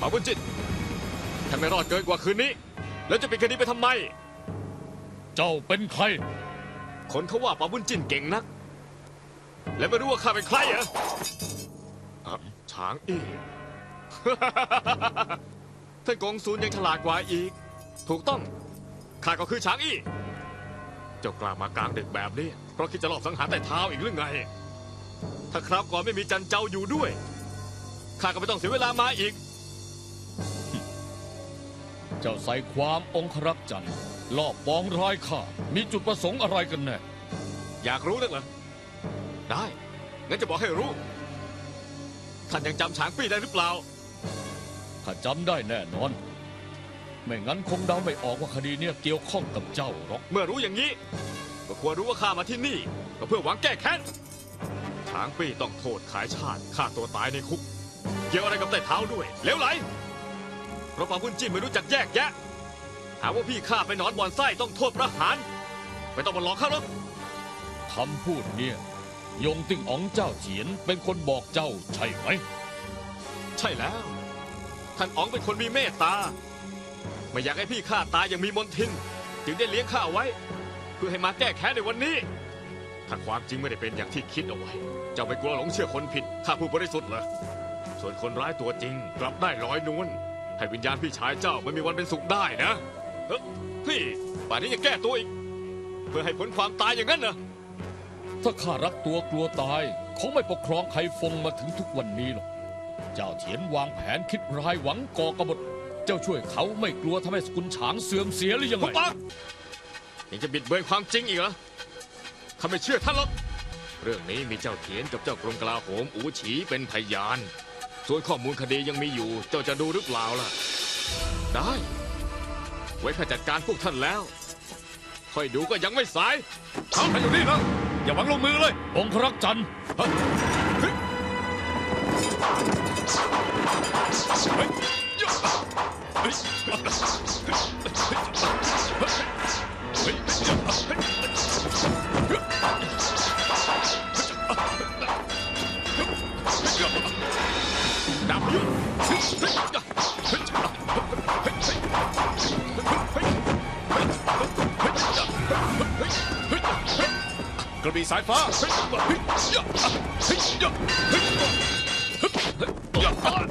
ป่าบุญจิตถ้าไม่รอดเกินกว่าคืนนี้ แล้วจะปิดคดีไปทำไม เจ้าเป็นใคร คนเขาว่าป่าบุญจินเก่งนัก และไม่รู้ว่าข้าเป็นใครเหรออะช้างอีท่านกงซูนยังฉลาดกว่าอีก ถูกต้อง ข้าก็คือช้างอี้เจ้ากล้ามากลางดึกแบบนี้ เพราะคิดจะลอบสังหารแต่เท้าอีกหรือไง ถ้าคราวก่อนไม่มีจันเจ้าอยู่ด้วย ข้าก็ไม่ต้องเสียเวลามาอีก เจ้าใส่ความองครักษ์จันทร์ลอบปองร้ายข้ามีจุดประสงค์อะไรกันแน่ อยากรู้นักเหรอ ได้ งั้นจะบอกให้รู้ ท่านยังจำช้างปี้ได้หรือเปล่า ข้าจำได้แน่นอน ไม่งั้นคงเดาไม่ออกว่าคดีเนี้ยเกี่ยวข้องกับเจ้าหรอก เมื่อรู้อย่างนี้ ก็ควรรู้ว่าข้ามาที่นี่ ก็เพื่อหวังแก้แค้นช้างปี้ต้องโทษขายชาติฆ่าตัวตายในคุก เกี่ยวอะไรกับไต่เท้าด้วยเลวไหล เพราะปาบุญจิ้มไม่รู้จักแยกแยะ หาว่าพี่ข้าไปนอนบ่อนไส้ต้องโทษประหาร ไม่ต้องมาหลอกข้าหรอกคำพูดเนี่ยยงติ่งอ๋องเจ้าเฉียนเป็นคนบอกเจ้าใช่ไหม ใช่แล้ว ท่านอ๋องเป็นคนมีเมตตา ไม่อยากให้พี่ข้าตายอย่างมีมนทิน จึงได้เลี้ยงข้าไว้ เพื่อให้มาแก้แค้นในวันนี้ ถ้าความจริงไม่ได้เป็นอย่างที่คิดเอาไว้ เจ้าไม่กลัวหลงเชื่อคนผิดข้าผู้บริสุทธิ์เหรอ ส่วนคนร้ายตัวจริงกลับได้ลอยนวล ให้วิญญาณพี่ชายเจ้าไม่มีวันเป็นสุขได้นะเฮ้ยพี่ป่านนี้ยังแก้ตัวอีก เพื่อให้พ้นความตายอย่างนั้นเหรอถ้าข้ารักตัวกลัวตายคงไม่ปกครองไคฟงมาถึงทุกวันนี้หรอกเจ้าเฉียนวางแผนคิดร้ายหวังก่อกบฏเจ้าช่วยเขาไม่กลัวทำให้สกุลฉางเสื่อมเสียหรือยังหุไงบปากยังจะบิดเบือนความจริงอีกเหรอข้าไม่เชื่อท่านหรอกเรื่องนี้มีเจ้าเถียนกับเจ้ากรมกลาโหมอูฉีเป็นพยาน ส่วนข้อมูลคดียังมีอยู่ เจ้าจะดูหรือเปล่าล่ะ ได้ ไว้ข้าจัดการพวกท่านแล้ว ค่อยดูก็ยังไม่สายเอาท่านอยู่นี่นะอย่าหวังลงมือเลย องครักษ์จันทร์ดาบยุทธ กระบี่สายฟ้าเฮ้ย